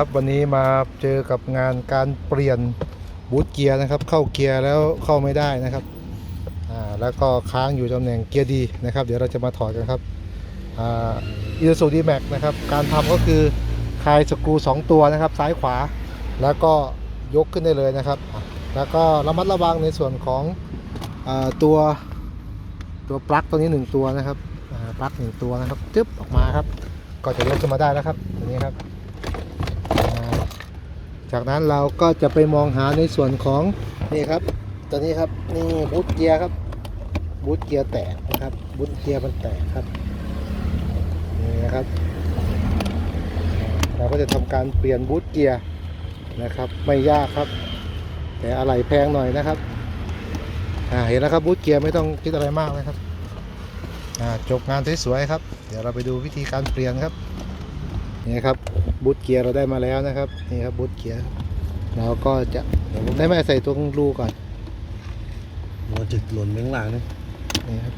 ครับวันนี้มาเจอกับงานการเปลี่ยนบูทเกียร์นะครับ เข้าเกียร์แล้วเข้าไม่ได้นะครับอ่าแล้วก็ค้างอยู่ตำแหน่งเกียร์ดีนะครับ เดี๋ยวเราจะมาถอดกันครับอ่าอีซูดีแม็กนะครับการทำก็คือคลายสกรูสองตัวนะครับ ซ้ายขวา แล้วก็ยกขึ้นได้เลยนะครับ แล้วก็ระมัดระวังในส่วนของอาตัวตัวปลั๊กตัวนี้หนึ่งตัวนะครับอ่าปลั๊กหนึ่งตัวนะครับจึ๊บออกมาครับ ก็จะยกขึ้นมาได้แล้วครับตัวนี้ครับ จากนั้นเราก็จะไปมองหาในส่วนของนี่ครับ ตัวนี้ครับนี่บูทเกียร์ครับบูทเกียร์แตกนะครับบูทเกียร์มันแตกครับนี่นะครับ เราก็จะทำการเปลี่ยนบูทเกียร์นะครับ ไม่ยากครับ แต่อะไหล่แพงหน่อยนะครับอ่าเห็นแล้วครับบูทเกียร์ไม่ต้องคิดอะไรมากนะครับอ่าจบงานสวยๆครับ เดี๋ยวเราไปดูวิธีการเปลี่ยนครับ นี่ครับบูทเกียร์เราได้มาแล้วนะครับนี่ครับบูทเกียร์เราก็จะเดี๋ยวผมได้แม่ใส่ตรงรูก่อนหัวจึกหล่นไปข้างหลังนะนี่ครับ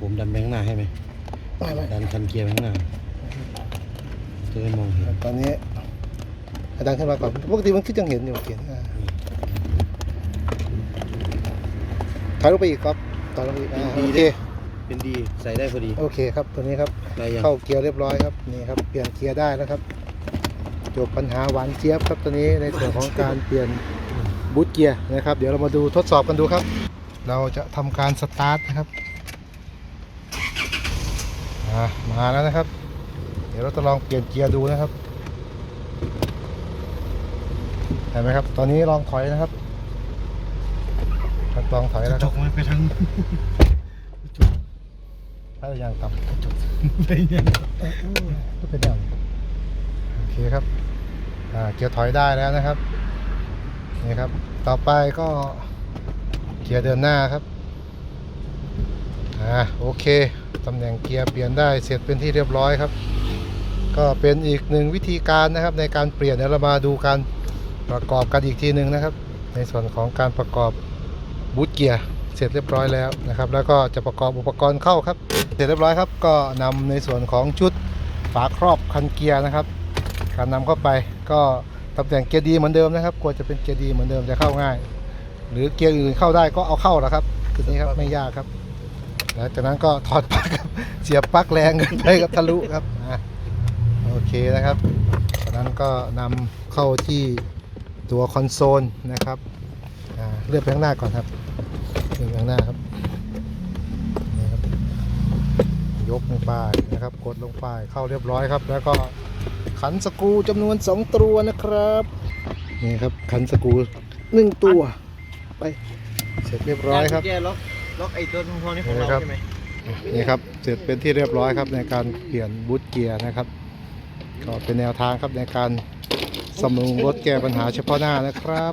ผมดันไปข้างหน้าให้ไหมไม่ไม่ดันคันเกียร์ไปข้างหน้าจะได้มองเห็นตอนนี้ให้ดังขึ้นมาก่อนปกติมันคิดยังเห็นอยู่เขียนอ่าถอยลงไปอีกครับ ถอยลงไปอีกอ่าโอเคเป็นดีใส่ได้พอดีโอเคครับตัวนี้ครับได้ยังเข้าเกียร์เรียบร้อยครับนี่ครับเปลี่ยนเกียร์ได้แล้วครับจบปัญหาหวานเจี๊ยบครับตัวนี้ในส่วนของการเปลี่ยนบูทเกียร์นะครับ เดี๋ยวเรามาดูทดสอบกันดูครับ เราจะทำการสตาร์ทนะครับอ่ามาแล้วนะครับ เดี๋ยวเราจะลองเปลี่ยนเกียร์ดูนะครับเห็นไหมครับ ตอนนี้ลองถอยนะครับครับ ลองถอยแล้วจครับกมันไปทางถ้ายังต่ำไปยังก็เป็นอย่างโอเคครับ อ่าเกียร์ถอยได้แล้วนะครับ นี่ครับ ต่อไปก็ เกียร์เดินหน้าครับ อ่าโอเค ตำแหน่งเกียร์เปลี่ยนได้เสร็จเป็นที่เรียบร้อยครับ ก็เป็นอีกหนึ่งวิธีการนะครับ ในการเปลี่ยนเดี๋ยวเรามาดูการประกอบกันอีกทีหนึ่งนะครับ ในส่วนของการประกอบ บูทเกียร์เสร็จเรียบร้อยแล้วนะครับ แล้วก็จะประกอบอุปกรณ์เข้าครับ เสร็จเรียบร้อยครับ ก็นำในส่วนของชุดฝาครอบคันเกียร์นะครับ การนำเข้าไปก็ตำแหน่งเกียร์ดีเหมือนเดิมนะครับกลัวจะเป็นเกียร์ดีเหมือนเดิมจะเข้าง่าย หรือเกียร์อื่นเข้าได้ก็เอาเข้าแล้วครับจุดนี้ครับไม่ยากครับหลังจากนั้นก็ถอดปลั๊กครับเสียบปลั๊กแรงเกันไปกับทะลุครับอะโอเคนะครับจากนั้นก็นำเข้าที่ตัวคอนโซลนะครับอ่า เลื่อนไปข้างหน้าก่อนครับเลื่อนไปข้างหน้าครับนี่ครับ ยกลงไปนะครับ กดลงไปเข้าเรียบร้อยครับ แล้วก็ขันสกรูจำนวน 2 ตัวนะครับนี่ครับ ขันสกรู1ตัว ไป เสร็จเรียบร้อยครับแกล็อกล็อกไอ้ตัวทองนี่ของนี่เราครับใช่ไหมนี่ครับ เสร็จเป็นที่เรียบร้อยครับ ในการเปลี่ยนบูทเกียร์นะครับ ก็เป็นแนวทางครับในการสำรุงรถแก้ปัญหาเฉพาะหน้านะครับ